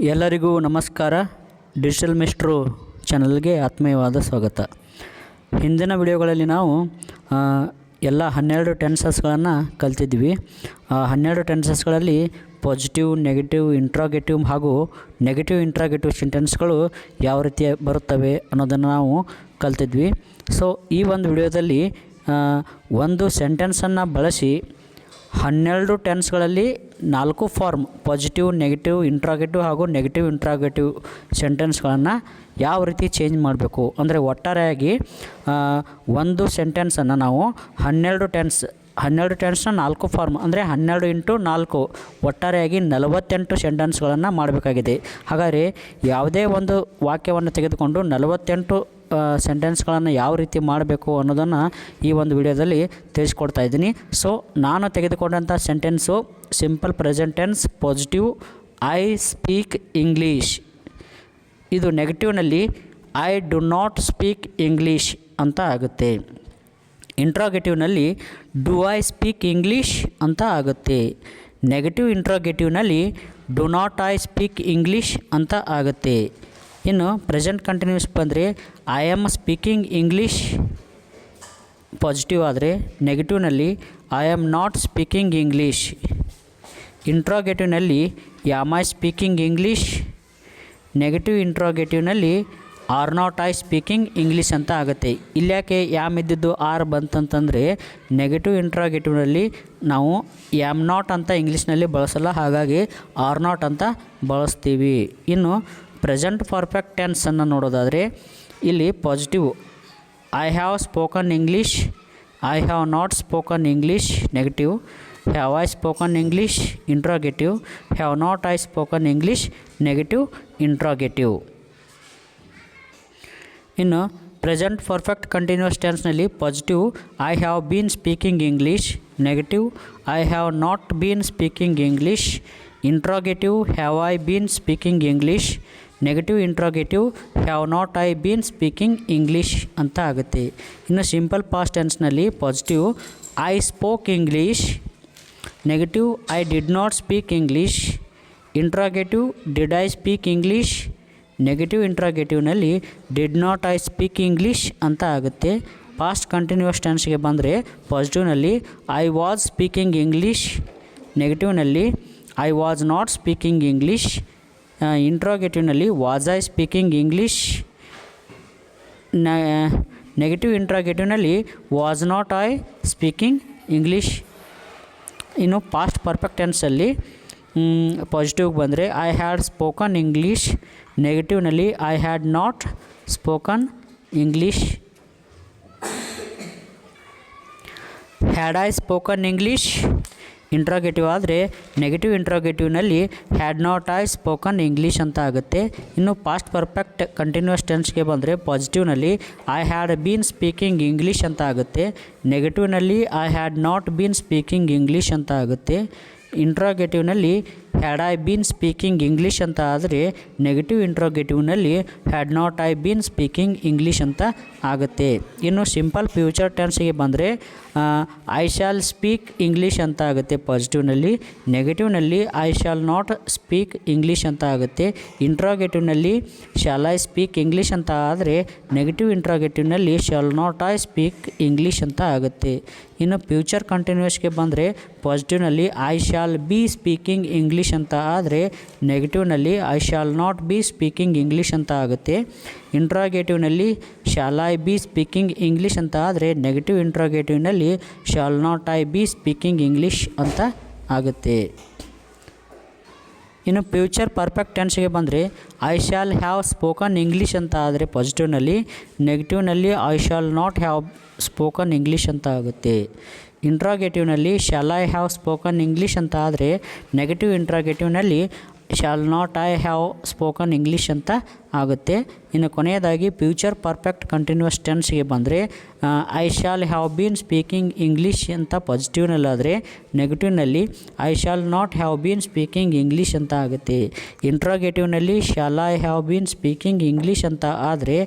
ಎಲ್ಲರಿಗೂ ನಮಸ್ಕಾರ. ಡಿಜಿಟಲ್ ಮಿಸ್ಟ್ರು ಚಾನಲ್ಗೆ ಆತ್ಮೀಯವಾದ ಸ್ವಾಗತ. ಹಿಂದಿನ ವಿಡಿಯೋಗಳಲ್ಲಿ ನಾವು ಎಲ್ಲ ಹನ್ನೆರಡು ಟೆನ್ಸಸ್ಗಳನ್ನು ಕಲ್ತಿದ್ವಿ. ಆ ಹನ್ನೆರಡು ಟೆನ್ಸಸ್ಗಳಲ್ಲಿ ಪಾಸಿಟಿವ್, ನೆಗೆಟಿವ್, ಇಂಟ್ರಾಗೇಟಿವ್ ಹಾಗೂ ನೆಗೆಟಿವ್, ಇಂಟ್ರಾಗೆಟಿವ್ ಸೆಂಟೆನ್ಸ್ಗಳು ಯಾವ ರೀತಿ ಬರುತ್ತವೆ ಅನ್ನೋದನ್ನು ನಾವು ಕಲ್ತಿದ್ವಿ. ಸೊ, ಈ ಒಂದು ವಿಡಿಯೋದಲ್ಲಿ ಒಂದು ಸೆಂಟೆನ್ಸನ್ನು ಬಳಸಿ ಹನ್ನೆರಡು ಟೆನ್ಸ್ಗಳಲ್ಲಿ ನಾಲ್ಕು ಫಾರ್ಮ್ ಪಾಸಿಟಿವ್ ನೆಗೆಟಿವ್ ಇಂಟ್ರಾಗೇಟಿವ್ ಹಾಗೂ ನೆಗೆಟಿವ್ ಇಂಟ್ರಾಗೇಟಿವ್ ಸೆಂಟೆನ್ಸ್ಗಳನ್ನು ಯಾವ ರೀತಿ ಚೇಂಜ್ ಮಾಡಬೇಕು? ಅಂದರೆ ಒಟ್ಟಾರೆಯಾಗಿ ಒಂದು ಸೆಂಟೆನ್ಸನ್ನು ನಾವು ಹನ್ನೆರಡು ಟೆನ್ಸ್ ಹನ್ನೆರಡು ಟೆನ್ಸ್ನ ನಾಲ್ಕು ಫಾರ್ಮ್ ಅಂದರೆ ಹನ್ನೆರಡು ಇಂಟು ನಾಲ್ಕು, ಒಟ್ಟಾರೆಯಾಗಿ ನಲವತ್ತೆಂಟು ಸೆಂಟೆನ್ಸ್ಗಳನ್ನು ಮಾಡಬೇಕಾಗಿದೆ. ಹಾಗಾದರೆ ಯಾವುದೇ ಒಂದು ವಾಕ್ಯವನ್ನು ತೆಗೆದುಕೊಂಡು ನಲವತ್ತೆಂಟು ಸೆಂಟೆನ್ಸ್ಗಳನ್ನು ಯಾವ ರೀತಿ ಮಾಡಬೇಕು ಅನ್ನೋದನ್ನು ಈ ಒಂದು ವಿಡಿಯೋದಲ್ಲಿ ತಿಳಿಸ್ಕೊಡ್ತಾ ಇದ್ದೀನಿ. ಸೊ ನಾನು ತೆಗೆದುಕೊಂಡಂಥ sentence simple present tense positive I speak English ಇದು ನೆಗೆಟಿವ್ನಲ್ಲಿ I do not speak English ಅಂತ ಆಗುತ್ತೆ. ಇಂಟ್ರಾಗೇಟಿವ್ನಲ್ಲಿ ಡು ಐ ಸ್ಪೀಕ್ ಇಂಗ್ಲೀಷ್ ಅಂತ ಆಗುತ್ತೆ. Negative ಇಂಟ್ರಾಗೇಟಿವ್ನಲ್ಲಿ do not I speak English ಅಂತ ಆಗುತ್ತೆ. ಇನ್ನು ಪ್ರೆಸೆಂಟ್ ಕಂಟಿನ್ಯೂಸ್ ಬಂದರೆ I am speaking English positive ಆದರೆ ನೆಗೆಟಿವ್ನಲ್ಲಿ I am not speaking English ಇಂಟ್ರಾಗೇಟಿವ್ನಲ್ಲಿ am I speaking English negative ಇಂಟ್ರಾಗೇಟಿವ್ನಲ್ಲಿ are not I speaking English ಅಂತ ಆಗುತ್ತೆ. ಇಲ್ಯಾಕೆ ಯಾಮ್ ಇದ್ದಿದ್ದು ಆರ್ ಬಂತಂತಂದರೆ ನೆಗೆಟಿವ್ ಇಂಟ್ರಾಗೇಟಿವ್ನಲ್ಲಿ ನಾವು ಯಾಮ್ ನಾಟ್ ಅಂತ ಇಂಗ್ಲೀಷ್ನಲ್ಲಿ ಬಳಸಲ್ಲ, ಹಾಗಾಗಿ ಆರ್ ನಾಟ್ ಅಂತ ಬಳಸ್ತೀವಿ. ಇನ್ನು ಪ್ರೆಸೆಂಟ್ ಪರ್ಫೆಕ್ಟ್ ಟೆನ್ಸನ್ನು ನೋಡೋದಾದರೆ ಇಲ್ಲಿ positive I have spoken English I have not spoken English negative have I spoken English interrogative have not I spoken English negative interrogative ಇನ್ನು present perfect continuous ಟೆನ್ಸ್ನಲ್ಲಿ positive I have been speaking English negative I have not been speaking English interrogative have I been speaking English negative interrogative have not I been speaking English ಅಂತ ಆಗುತ್ತೆ. ಇನ್ನು simple past ಟೆನ್ಸ್ನಲ್ಲಿ positive I spoke English negative I did not speak English interrogative did I speak English negative ಇಂಟ್ರಾಗೇಟಿವ್ನಲ್ಲಿ did not I speak English ಅಂತ ಆಗುತ್ತೆ. Past continuous ಟೆನ್ಸ್ಗೆ ಬಂದರೆ ಪಾಸಿಟಿವ್ನಲ್ಲಿ I was speaking English ನೆಗೆಟಿವ್ನಲ್ಲಿ I was not speaking English ಇಂಟ್ರಾಗೇಟಿವ್ನಲ್ಲಿ was I speaking English negative ಇಂಟ್ರಾಗೇಟಿವ್ನಲ್ಲಿ was not I speaking English ಇನ್ನು past perfect ಟೆನ್ಸಲ್ಲಿ positive ಬಂದರೆ I had spoken English ನೆಗೆಟಿವ್ನಲ್ಲಿ I had not spoken English had I spoken English interrogative ಆದರೆ negative ಇಂಟ್ರಾಗೇಟಿವ್ನಲ್ಲಿ had not I spoken English ಅಂತ ಆಗುತ್ತೆ. ಇನ್ನು past perfect continuous ಟೆನ್ಸ್ಗೆ ಬಂದರೆ ಪಾಸಿಟಿವ್ನಲ್ಲಿ I had been speaking English ಅಂತ ಆಗುತ್ತೆ. ನೆಗೆಟಿವ್ನಲ್ಲಿ I had not been speaking English ಅಂತ ಆಗುತ್ತೆ. ಇಂಟ್ರಾಗೇಟಿವ್ನಲ್ಲಿ had I been speaking English ಅಂತ ಆದರೆ negative ಇಂಟ್ರೋಗೇಟಿವ್ನಲ್ಲಿ had not I been speaking English ಅಂತ ಆಗುತ್ತೆ. ಇನ್ನು ಸಿಂಪಲ್ ಫ್ಯೂಚರ್ ಟೆನ್ಸ್ಗೆ ಬಂದರೆ ಐ ಶಾಲ್ ಸ್ಪೀಕ್ ಇಂಗ್ಲೀಷ್ ಅಂತ ಆಗುತ್ತೆ. ಪಾಸಿಟಿವ್ನಲ್ಲಿ ನೆಗೆಟಿವ್ನಲ್ಲಿ I shall not speak English ಅಂತ ಆಗುತ್ತೆ. ಇಂಟ್ರಾಗೇಟಿವ್ನಲ್ಲಿ ಶಾಲ್ ಐ ಸ್ಪೀಕ್ ಇಂಗ್ಲೀಷ್ ಅಂತ ಆದರೆ negative ಇಂಟ್ರಾಗೇಟಿವ್ನಲ್ಲಿ shall not I speak English ಅಂತ ಆಗುತ್ತೆ. ಇನ್ನು ಫ್ಯೂಚರ್ ಕಂಟಿನ್ಯೂಸ್ಗೆ ಬಂದರೆ ಪಾಸಿಟಿವ್ನಲ್ಲಿ I shall be speaking English ಅಂತ ಆದರೆ, ನೆಗೆಟಿವ್ನಲ್ಲಿ I shall not be speaking English ಅಂತ ಆಗುತ್ತೆ. ಇಂಟ್ರಾಗೇಟಿವ್ನಲ್ಲಿ shall I be speaking English ಅಂತ ಆದರೆ, negative ಇಂಟ್ರಾಗೇಟಿವ್ನಲ್ಲಿ shall not I be speaking English ಅಂತ ಆಗುತ್ತೆ. ಇನ್ನು ಫ್ಯೂಚರ್ ಪರ್ಫೆಕ್ಟ್ ಟೆನ್ಸ್ಗೆ ಬಂದರೆ I shall have spoken English ಅಂತ ಆದರೆ ಪಾಸಿಟಿವ್ನಲ್ಲಿ ನೆಗೆಟಿವ್ನಲ್ಲಿ I shall not have spoken English ಅಂತ ಆಗುತ್ತೆ. ಇಂಟ್ರಾಗೇಟಿವ್ನಲ್ಲಿ shall I have spoken English ಅಂತ ಆದರೆ negative ಇಂಟ್ರಾಗೇಟಿವ್ನಲ್ಲಿ shall not I have spoken English ಅಂತ ಆಗುತ್ತೆ. ಇನ್ನು ಕೊನೆಯದಾಗಿ ಫ್ಯೂಚರ್ ಪರ್ಫೆಕ್ಟ್ ಕಂಟಿನ್ಯೂಸ್ ಟೆನ್ಸ್ಗೆ ಬಂದರೆ I shall have been speaking English ಅಂತ ಪಾಸಿಟಿವ್ನಲ್ಲಾದರೆ ನೆಗೆಟಿವ್ನಲ್ಲಿ I shall not have been speaking English ಅಂತ ಆಗುತ್ತೆ. ಇಂಟ್ರಾಗೇಟಿವ್ನಲ್ಲಿ shall I have been speaking English ಅಂತ ಆದರೆ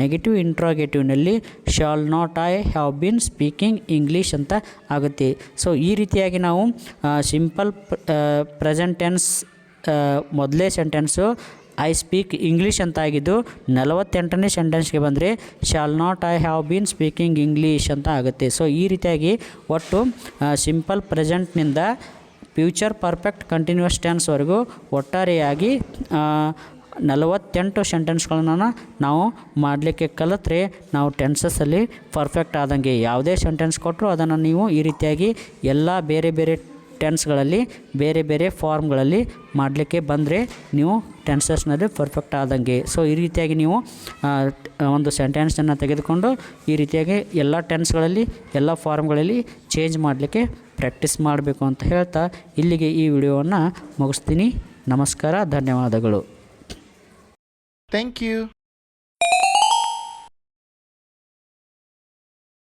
negative ಇಂಟ್ರಾಗೇಟಿವ್ನಲ್ಲಿ shall not I have been speaking English ಅಂತ ಆಗುತ್ತೆ. ಸೊ ಈ ರೀತಿಯಾಗಿ ನಾವು ಸಿಂಪಲ್ ಪ್ರೆಸೆಂಟ್ ಟೆನ್ಸ್ ಮೊದಲೇ ಸೆಂಟೆನ್ಸು ಐ ಸ್ಪೀಕ್ ಇಂಗ್ಲೀಷ್ ಅಂತ ಆಗಿದ್ದು ನಲವತ್ತೆಂಟನೇ ಸೆಂಟೆನ್ಸ್ಗೆ ಬಂದರೆ shall not I have been speaking English ಅಂತ ಆಗುತ್ತೆ. ಸೊ ಈ ರೀತಿಯಾಗಿ ಒಟ್ಟು ಸಿಂಪಲ್ ಪ್ರೆಸೆಂಟ್ನಿಂದ ಫ್ಯೂಚರ್ ಪರ್ಫೆಕ್ಟ್ ಕಂಟಿನ್ಯೂಸ್ ಟೆನ್ಸ್ವರೆಗೂ ಒಟ್ಟಾರೆಯಾಗಿ ನಲವತ್ತೆಂಟು ಸೆಂಟೆನ್ಸ್ಗಳನ್ನು ನಾವು ಮಾಡಲಿಕ್ಕೆ ಕಲಿತ್ರೆ, ನಾವು ಟೆನ್ಸಸ್ಸಲ್ಲಿ ಪರ್ಫೆಕ್ಟ್ ಆದಂಗೆ ಯಾವುದೇ ಸೆಂಟೆನ್ಸ್ ಕೊಟ್ಟರು ಅದನ್ನು ನೀವು ಈ ರೀತಿಯಾಗಿ ಎಲ್ಲ ಬೇರೆ ಬೇರೆ ಟೆನ್ಸ್ಗಳಲ್ಲಿ ಬೇರೆ ಬೇರೆ ಫಾರ್ಮ್ಗಳಲ್ಲಿ ಮಾಡಲಿಕ್ಕೆ ಬಂದರೆ ನೀವು ಟೆನ್ಸಸ್ನಲ್ಲಿ ಪರ್ಫೆಕ್ಟ್ ಆದಂಗೆ. ಸೊ ಈ ರೀತಿಯಾಗಿ ನೀವು ಒಂದು ಸೆಂಟೆನ್ಸನ್ನು ತೆಗೆದುಕೊಂಡು ಈ ರೀತಿಯಾಗಿ ಎಲ್ಲ ಟೆನ್ಸ್ಗಳಲ್ಲಿ ಎಲ್ಲ ಫಾರ್ಮ್ಗಳಲ್ಲಿ ಚೇಂಜ್ ಮಾಡಲಿಕ್ಕೆ ಪ್ರಾಕ್ಟೀಸ್ ಮಾಡಬೇಕು ಅಂತ ಹೇಳ್ತಾ ಇಲ್ಲಿಗೆ ಈ ವಿಡಿಯೋವನ್ನು ಮುಗಿಸ್ತೀನಿ. ನಮಸ್ಕಾರ, ಧನ್ಯವಾದಗಳು. Thank you.